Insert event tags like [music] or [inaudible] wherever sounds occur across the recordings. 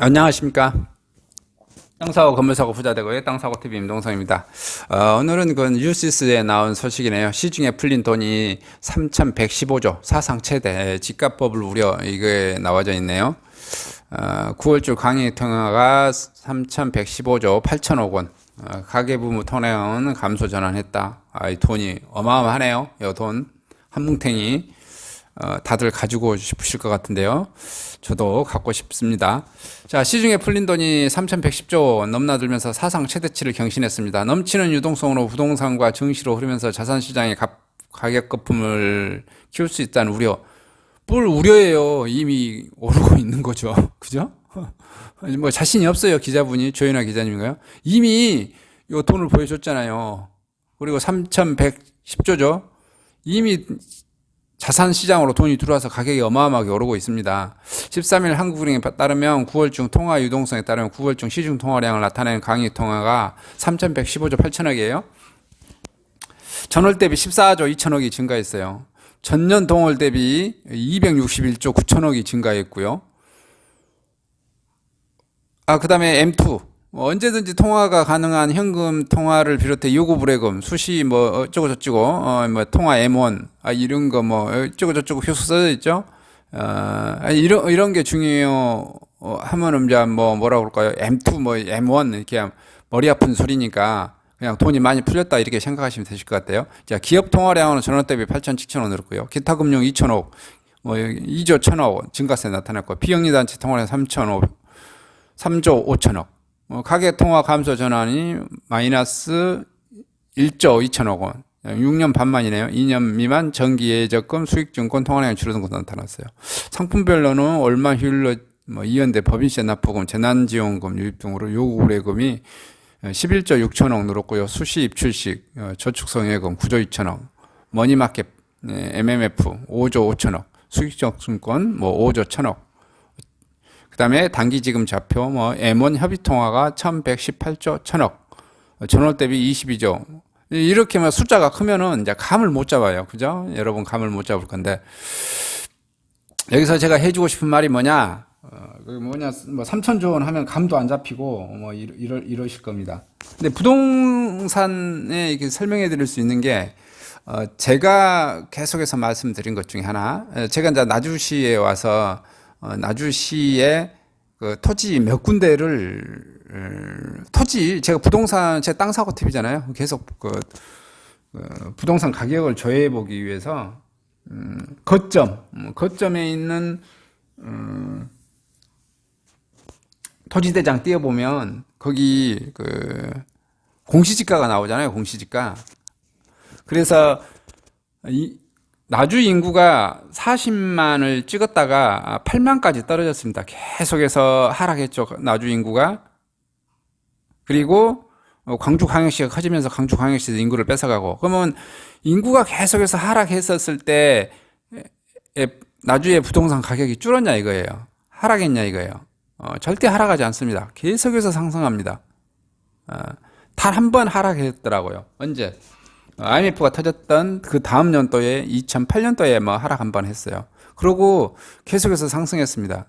안녕하십니까. 땅사고 건물사고 부자되고의 땅사고TV 임동성입니다. 어, 오늘은 그 뉴시스에 나온 소식이네요. 시중에 풀린 돈이 3,115조, 사상 최대 집값법을 우려 이게 나와져 있네요. 어, 9월 주 강의 통화가 3,115조 8천억 원. 어, 가계부무 통화은 감소 전환했다. 아, 이 돈이 어마어마하네요. 이 돈. 한 뭉탱이. 어, 다들 가지고 싶으실 것 같은데요. 저도 갖고 싶습니다. 자, 시중에 풀린 돈이 3,110조 넘나들면서 사상 최대치를 경신했습니다. 넘치는 유동성으로 부동산과 증시로 흐르면서 자산시장의 가, 가격 거품을 키울 수 있다는 우려. 뭘 우려해요. 이미 오르고 있는 거죠. [laughs] 그죠? [laughs] 뭐 자신이 없어요. 기자분이. 조현아 기자님인가요? 이미 요 돈을 보여줬잖아요. 그리고 3,110조죠. 이미 자산 시장으로 돈이 들어와서 가격이 어마어마하게 오르고 있습니다. 13일 한국은행에 따르면 9월 중 통화 유동성에 따르면 9월 중 시중 통화량을 나타내는 강의 통화가 3,115조 8천억이에요. 전월 대비 14조 2천억이 증가했어요. 전년 동월 대비 261조 9천억이 증가했고요. 아, 그 다음에 M2. 뭐 언제든지 통화가 가능한 현금 통화를 비롯해 요구 불예금, 수시 뭐 어쩌고 저쩌고, 어, 뭐 통화 M1, 아, 이런 거 뭐 어쩌고 저쩌고 효소 써져 있죠? 어, 이런, 이런 게 중요해요. 어, 하면은 이제 뭐 뭐라 그럴까요? M2, 뭐 M1 이렇게 머리 아픈 소리니까 그냥 돈이 많이 풀렸다 이렇게 생각하시면 되실 것 같아요. 자, 기업 통화량은 전원 대비 8천, 7천 원 늘었고요. 기타 금융 2천억, 뭐 2조 1천억 원 증가세 나타났고 비영리 단체 통화량 3천억, 3조 5천억. 어, 가계 통화 감소 전환이 마이너스 1조 2천억 원. 6년 반 만이네요. 2년 미만 정기 예적금 수익증권 통화량이 줄어든 것도 나타났어요. 상품별로는 얼마 휴일로 뭐 이연대 법인세 납부금, 재난지원금 유입 등으로 요구의금이 11조 6천억 늘었고요. 수시 입출식, 어, 저축성예금 9조 2천억, 머니마켓 MMF 5조 5천억, 수익적증권 뭐 5조 1천억, 그다음에 단기 지금 좌표 뭐 M1 협의 통화가 1118조 1000억, 전월 대비 22조. 이렇게 만 숫자가 크면은 이제 감을 못 잡아요. 그죠? 여러분 감을 못 잡을 건데 여기서 제가 해 주고 싶은 말이 뭐냐? 어, 그 뭐냐, 뭐 3천조 원 하면 감도 안 잡히고 뭐 이러, 이러, 이러실 겁니다. 근데 부동산에 이렇게 설명해 드릴 수 있는 게 어, 제가 계속해서 말씀드린 것 중에 하나, 제가 이제 나주시에 와서 어, 나주시에 그 토지 몇 군데를 음, 토지 제가 부동산 제 땅 사고 팁이잖아요. 계속 그, 그 부동산 가격을 조회해 보기 위해서 음, 거점 음, 거점에 있는 음, 토지대장 띄워보면 거기 그 공시지가가 나오잖아요. 공시지가. 그래서 이 나주 인구가 40만을 찍었다가 8만까지 떨어졌습니다. 계속해서 하락했죠. 나주 인구가. 그리고 광주 광역시가 커지면서 광주 광역시에서 인구를 뺏어가고 그러면 인구가 계속해서 하락했었을 때 나주의 부동산 가격이 줄었냐 이거예요. 하락했냐 이거예요. 어, 절대 하락하지 않습니다. 계속해서 상승합니다. 어, 단한 번 하락했더라고요. 언제? IMF가 터졌던 그 다음 연도에 2008년도에 뭐 하락 한 번 했어요. 그리고 계속해서 상승했습니다.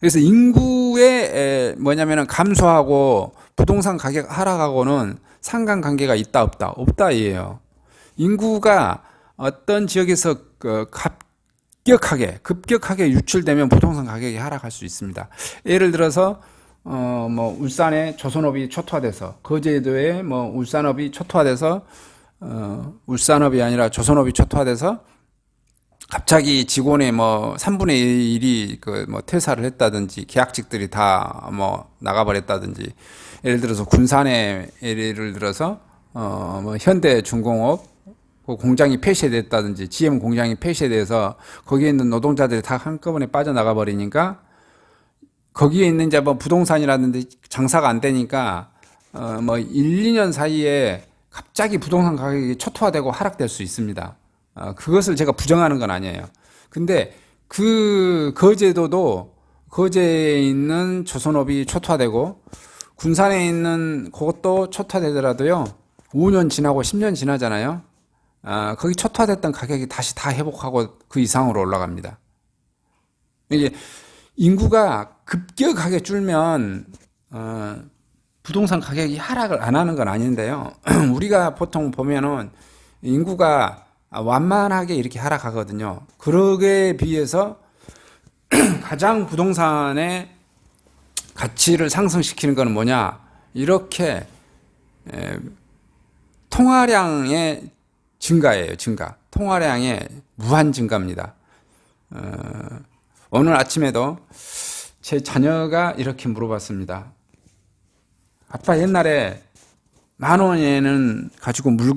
그래서 인구의 뭐냐면은 감소하고 부동산 가격 하락하고는 상관 관계가 있다 없다 없다이에요. 인구가 어떤 지역에서 그 급격하게 급격하게 유출되면 부동산 가격이 하락할 수 있습니다. 예를 들어서 어 뭐 울산에 조선업이 초토화돼서 거제도에 뭐 울산업이 초토화돼서 어, 울산업이 아니라 조선업이 초토화돼서 갑자기 직원의 뭐 3분의 1이 그 뭐 퇴사를 했다든지 계약직들이 다 뭐 나가버렸다든지 예를 들어서 군산에 예를 들어서 어 뭐 현대중공업 그 공장이 폐쇄됐다든지 GM 공장이 폐쇄돼서 거기에 있는 노동자들이 다 한꺼번에 빠져나가 버리니까 거기에 있는 이제 뭐 부동산이라든지 장사가 안 되니까 어뭐 1, 2년 사이에 갑자기 부동산 가격이 초토화되고 하락될 수 있습니다. 어, 그것을 제가 부정하는 건 아니에요. 근데 그 거제도도 거제에 있는 조선업이 초토화되고 군산에 있는 그것도 초토화되더라도요. 5년 지나고 10년 지나잖아요. 아, 거기 초토화됐던 가격이 다시 다 회복하고 그 이상으로 올라갑니다. 이게 인구가 급격하게 줄면 어, 부동산 가격이 하락을 안 하는 건 아닌데요. [clears throat] 우리가 보통 보면은 인구가 완만하게 이렇게 하락하거든요. 그러기에 비해서 [clears throat] 가장 부동산의 가치를 상승시키는 것은 뭐냐? 이렇게 에, 통화량의 증가예요, 증가. 통화량의 무한 증가입니다. 어, 오늘 아침에도 제 자녀가 이렇게 물어봤습니다. 아빠 옛날에 만 원에는 가지고 물,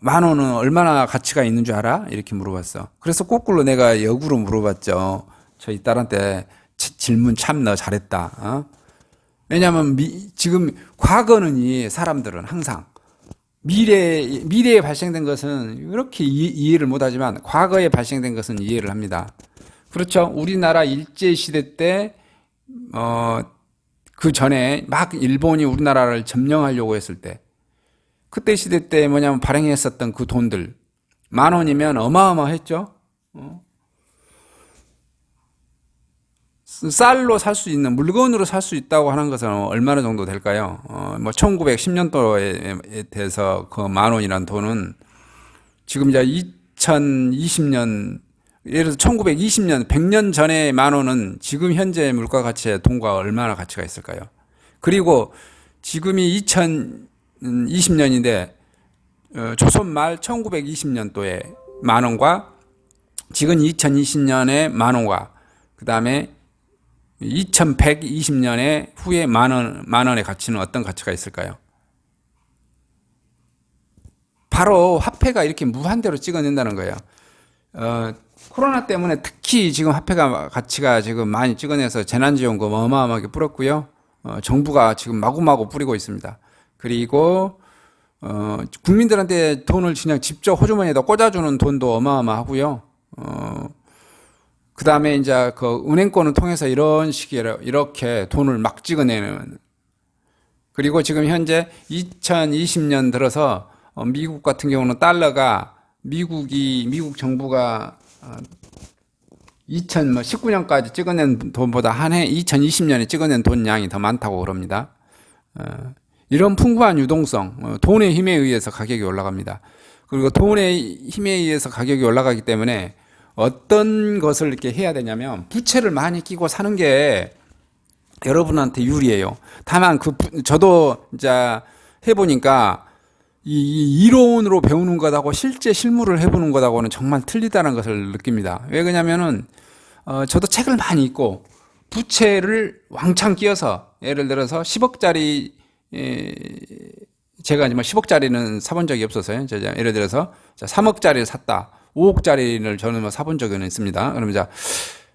만 원은 얼마나 가치가 있는 줄 알아? 이렇게 물어봤어. 그래서 거꾸로 내가 역으로 물어봤죠. 저희 딸한테 지- 질문 참 너 잘했다. 어? 왜냐하면 미- 지금 과거는 이 사람들은 항상 미래 미래에 발생된 것은 이렇게 이, 이해를 못하지만 과거에 발생된 것은 이해를 합니다. 그렇죠. 우리나라 일제 시대 때 어, 그 전에 막 일본이 우리나라를 점령하려고 했을 때 그때 시대 때 뭐냐면 발행했었던 그 돈들 만 원이면 어마어마했죠. 어? 쌀로 살 수 있는 물건으로 살 수 있다고 하는 것은 얼마나 정도 될까요? 어, 뭐 1910년도에 대해서 그 만 원이란 돈은 지금 이제 2020년 예를 들어 1920년 100년 전에 만 원은 지금 현재 물가 가치의 돈과 얼마나 가치가 있을까요? 그리고 지금이 2020년인데 어, 조선 말 1920년도에 만 원과 지금 2020년에 만 원과 그다음에 2120년에 후에 만 원, 만 원의 가치는 어떤 가치가 있을까요? 바로 화폐가 이렇게 무한대로 찍어낸다는 거예요. 어, 코로나 때문에 특히 지금 화폐가 가치가 지금 많이 찍어내서 재난지원금 어마어마하게 뿌렸고요. 어, 정부가 지금 마구마구 뿌리고 있습니다. 그리고 어, 국민들한테 돈을 그냥 직접 호주머니에다 꽂아주는 돈도 어마어마하고요. 어, 그 다음에 이제 그 은행권을 통해서 이런 식으로 이렇게 돈을 막 찍어내는 그리고 지금 현재 2020년 들어서 어, 미국 같은 경우는 달러가 미국이 미국 정부가 2019년까지 찍어낸 돈보다 한 해 2020년에 찍어낸 돈 양이 더 많다고 그럽니다. 어, 이런 풍부한 유동성, 어, 돈의 힘에 의해서 가격이 올라갑니다. 그리고 돈의 힘에 의해서 가격이 올라가기 때문에 어떤 것을 이렇게 해야 되냐면 부채를 많이 끼고 사는 게 여러분한테 유리해요. 다만 그 부- 저도 이제 해보니까 이, 이 이론으로 배우는 것하고 실제 실무를 해보는 것하고는 정말 틀리다는 것을 느낍니다. 왜 그러냐면은 어, 저도 책을 많이 읽고 부채를 왕창 끼어서 예를 들어서 10억짜리 에, 제가 뭐 10억짜리는 사본 적이 없어서요. 저 이제 예를 들어서 3억짜리를 샀다. 5억짜리를 저는 뭐 사본 적은 있습니다. 그러면 자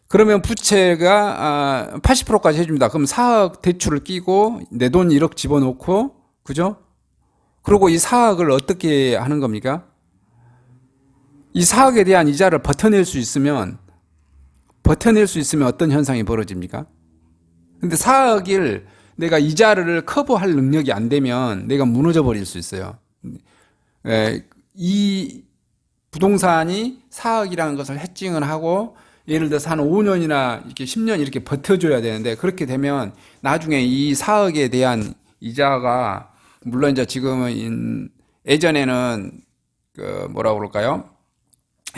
그러면 부채가 아, 80%까지 해줍니다. 그럼 4억 대출을 끼고 내 돈 1억 집어넣고 그죠? 그리고 이 4억을 어떻게 하는 겁니까? 이 4억에 대한 이자를 버텨낼 수 있으면 버텨낼 수 있으면 어떤 현상이 벌어집니까? 근데 4억을 내가 이자를 커버할 능력이 안 되면 내가 무너져 버릴 수 있어요. 에, 이 부동산이 4억이라는 것을 해칭을 하고 예를 들어서 한 5년이나 이렇게 10년 이렇게 버텨줘야 되는데 그렇게 되면 나중에 이 4억에 대한 이자가 물론 이제 지금은 인- 예전에는 그 뭐라 그럴까요?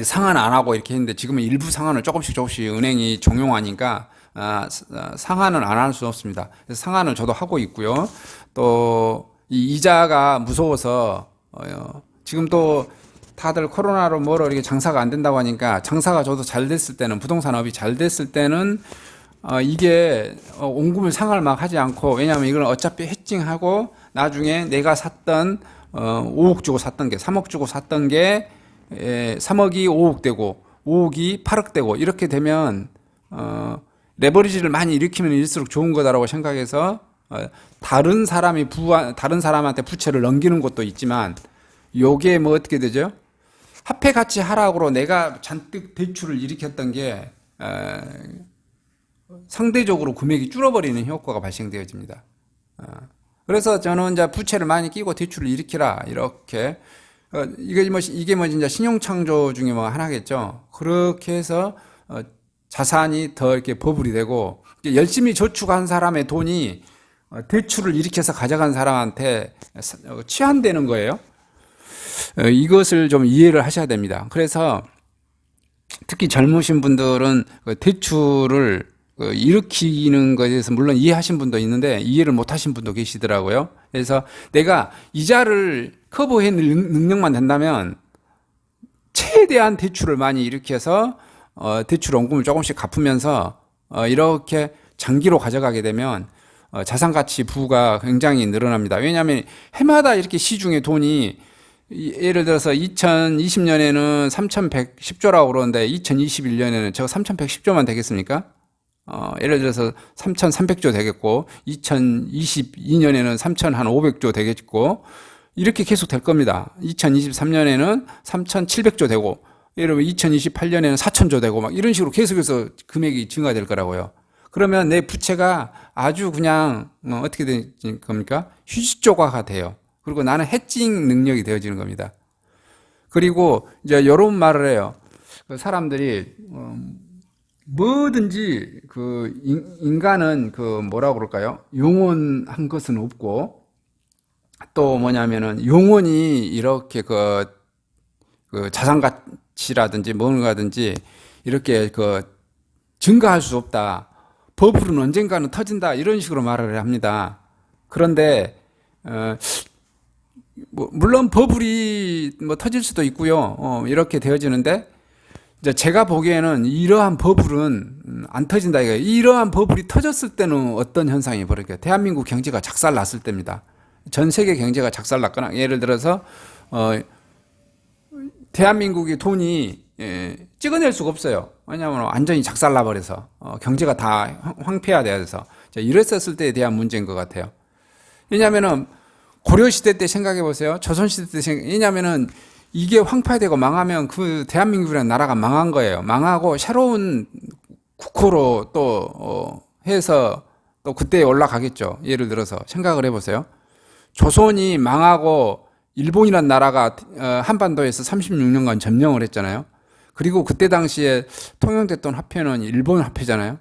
상환 안 하고 이렇게 했는데 지금은 일부 상환을 조금씩 조금씩 은행이 종용하니까 아, 사- 아, 상환을 안 할 수 없습니다. 그래서 상환을 저도 하고 있고요. 또 이 이자가 무서워서 어, 지금 또 다들 코로나로 뭐로 이렇게 장사가 안 된다고 하니까 장사가 저도 잘 됐을 때는 부동산업이 잘 됐을 때는 어, 이게 어, 온금을 상할 막 하지 않고 왜냐하면 이걸 어차피 해칭하고 나중에 내가 샀던 어, 5억 주고 샀던 게 3억 주고 샀던 게 에, 3억이 5억 되고 5억이 8억 되고 이렇게 되면 어, 레버리지를 많이 일으키면 일수록 좋은 거다라고 생각해서 어, 다른 사람이 부한 다른 사람한테 부채를 넘기는 것도 있지만 요게 뭐 어떻게 되죠? 화폐 가치 하락으로 내가 잔뜩 대출을 일으켰던 게 에, 상대적으로 금액이 줄어버리는 효과가 발생되어집니다. 어, 그래서 저는 이제 부채를 많이 끼고 대출을 일으키라 이렇게 어, 이게 뭐 이게 뭐 진짜 신용 창조 중에 뭐 하나겠죠. 그렇게 해서 어, 자산이 더 이렇게 버블이 되고 열심히 저축한 사람의 돈이 어, 대출을 일으켜서 가져간 사람한테 사- 어, 취한되는 거예요. 어, 이것을 좀 이해를 하셔야 됩니다. 그래서 특히 젊으신 분들은 그 대출을 그 일으키는 것에 대해서 물론 이해하신 분도 있는데 이해를 못 하신 분도 계시더라고요. 그래서 내가 이자를 커버해 능- 능력만 된다면 최대한 대출을 많이 일으켜서 어, 대출 원금을 조금씩 갚으면서 어, 이렇게 장기로 가져가게 되면 어, 자산 가치 부가 굉장히 늘어납니다. 왜냐하면 해마다 이렇게 시중에 돈이 이- 예를 들어서 2020년에는 3,110조라고 그러는데 2021년에는 저거 3,110조만 되겠습니까? 어, 예를 들어서 3,300조 되겠고 2022년에는 3,500조 되겠고 이렇게 계속 될 겁니다. 2023년에는 3,700조 되고 예를 들면 2028년에는 4,000조 되고 막 이런 식으로 계속해서 금액이 증가될 거라고요. 그러면 내 부채가 아주 그냥 어, 어떻게 될 겁니까? 휴지조각화 돼요. 그리고 나는 해칭 능력이 되어지는 겁니다. 그리고 이제 이런 말을 해요. 그 사람들이 어, 뭐든지 그 인- 인간은 그 뭐라 그럴까요? 영원한 것은 없고 또 뭐냐면은 영원히 이렇게 그, 그 자산 가치라든지 뭔가든지 이렇게 그 증가할 수 없다. 버블은 언젠가는 터진다. 이런 식으로 말을 합니다. 그런데 어, 뭐 물론 버블이 뭐 터질 수도 있고요. 어, 이렇게 되어지는데 이제 제가 보기에는 이러한 버블은 음, 안 터진다 이거예요. 이러한 버블이 터졌을 때는 어떤 현상이 벌어질까요? 대한민국 경제가 작살 났을 때입니다. 전 세계 경제가 작살 났거나 예를 들어서 어 대한민국의 돈이 예, 찍어낼 수가 없어요. 왜냐하면 완전히 작살 나버려서 어, 경제가 다 황- 황폐화돼서 자, 이랬었을 때에 대한 문제인 것 같아요. 왜냐하면은 고려 시대 때 생각해 보세요. 조선 시대 때 생각. 왜냐하면은 이게 황폐되고 망하면 그 대한민국이라는 나라가 망한 거예요. 망하고 새로운 국호로 또 어, 해서 또 그때 올라가겠죠. 예를 들어서 생각을 해보세요. 조선이 망하고 일본이란 나라가 어, 한반도에서 36년간 점령을 했잖아요. 그리고 그때 당시에 통용됐던 화폐는 일본 화폐잖아요.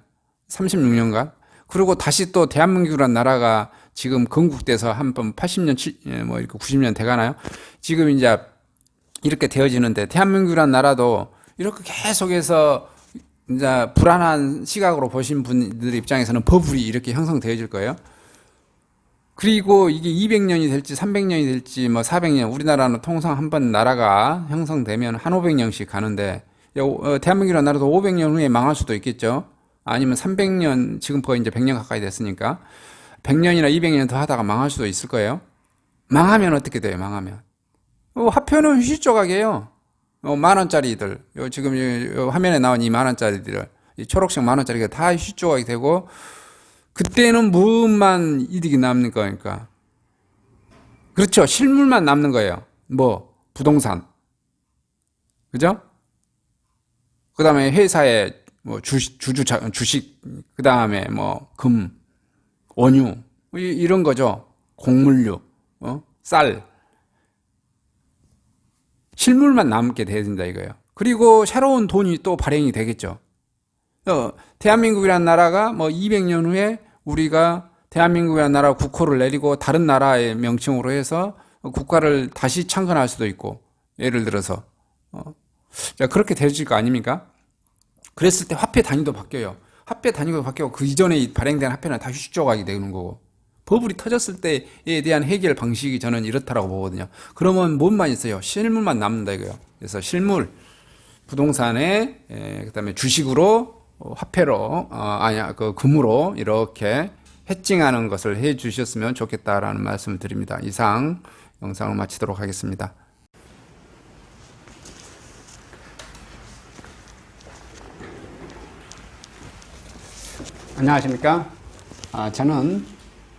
36년간. 그리고 다시 또 대한민국이란 나라가 지금 건국돼서 한 번 80년, 7, 예, 뭐 이렇게 90년 돼가나요? 지금 이제 이렇게 되어지는데 대한민국이란 나라도 이렇게 계속해서 이제 불안한 시각으로 보신 분들 입장에서는 버블이 이렇게 형성되어질 거예요. 그리고 이게 200년이 될지 300년이 될지 뭐 400년 우리나라는 통상 한 번 나라가 형성되면 한 500년씩 가는데 여- 어, 대한민국이라는 나라도 500년 후에 망할 수도 있겠죠. 아니면 300년 지금 거의 이제 100년 가까이 됐으니까 100년이나 200년 더 하다가 망할 수도 있을 거예요. 망하면 어떻게 돼요? 망하면 어, 휴지 조각이에요. 어, 만 원짜리들 요 지금 이- 요 화면에 나온 이 만 원짜리들 이 초록색 만 원짜리가 다 조각이 되고 그때는 무엇만 이득이 남는 거니까. 그렇죠. 실물만 남는 거예요. 뭐, 부동산. 그죠? 그 다음에 회사의 뭐 주식, 주주, 자- 주식, 그 다음에 뭐, 금, 원유, 이- 이런 거죠. 곡물류, 어? 쌀. 실물만 남게 된다 이거예요. 그리고 새로운 돈이 또 발행이 되겠죠. 어, 대한민국이라는 나라가 뭐 200년 후에 우리가 대한민국이라는 나라 국호를 내리고 다른 나라의 명칭으로 해서 국가를 다시 창건할 수도 있고 예를 들어서 어, 자, 그렇게 되질 거 아닙니까? 그랬을 때 화폐 단위도 바뀌어요. 화폐 단위가 바뀌고 그 이전에 발행된 화폐는 다 휴지 조각이 되는 거고 버블이 터졌을 때에 대한 해결 방식이 저는 이렇다라고 보거든요. 그러면 뭔만 있어요? 실물만 남는다 이거예요. 그래서 실물 부동산에 에, 그다음에 주식으로 어, 화폐로 어, 아니야 그 금으로 이렇게 해칭하는 것을 해 주셨으면 좋겠다라는 말씀을 드립니다. 이상 영상을 마치도록 하겠습니다. 안녕하십니까? 아, 저는